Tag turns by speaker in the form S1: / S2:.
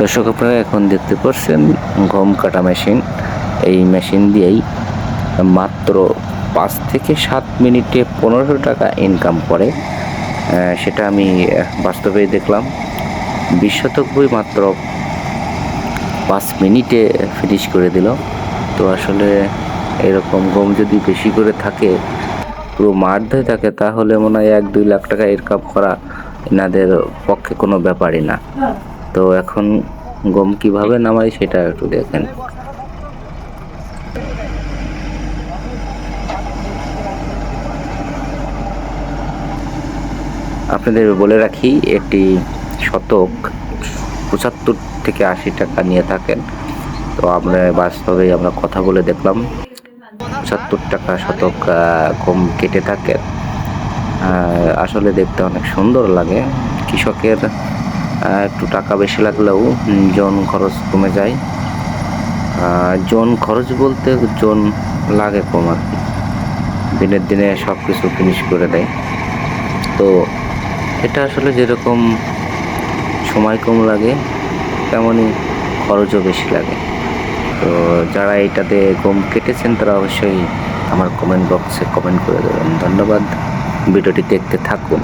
S1: দর্শক আপনারা এখন দেখতে পাচ্ছেন গম কাটা মেশিন। এই মেশিন দিয়েই মাত্র পাঁচ থেকে সাত মিনিটে পনেরোশো টাকা ইনকাম করে। সেটা আমি বাস্তবেই দেখলাম। বিশ শতক বই মাত্র পাঁচ মিনিটে ফিনিশ করে দিল। তো আসলে এরকম গম যদি বেশি করে থাকে, পুরো মাঠ ধরে থাকে, তাহলে মনে হয় এক দুই লাখ টাকা ইনকাম করা এনাদের পক্ষে কোনো ব্যাপারই না। তো এখন গম কীভাবে নামাই সেটা একটু দেখেন। আপনাদের বলে রাখি, একটি শতক পঁচাত্তর থেকে আশি টাকা নিয়ে থাকেন। তো আমরা বাস্তবে আমরা কথা বলে দেখলাম, পঁচাত্তর টাকা শতক গম কেটে থাকেন। আসলে দেখতে অনেক সুন্দর লাগে। কৃষকের একটু টাকা বেশি লাগলেও জন খরচ কমে যায়। জন খরচ বলতে জন লাগে কম আর কি। দিনের দিনে সব কিছু ফিনিশ করে দেয়। তো এটা আসলে যেরকম সময় কম লাগে, তেমনই খরচও বেশি লাগে। তো যারা এইটাতে গম কেটেছেন, তারা অবশ্যই আমার কমেন্ট বক্সে কমেন্ট করে দেবেন। ধন্যবাদ। ভিডিওটি দেখতে থাকুন।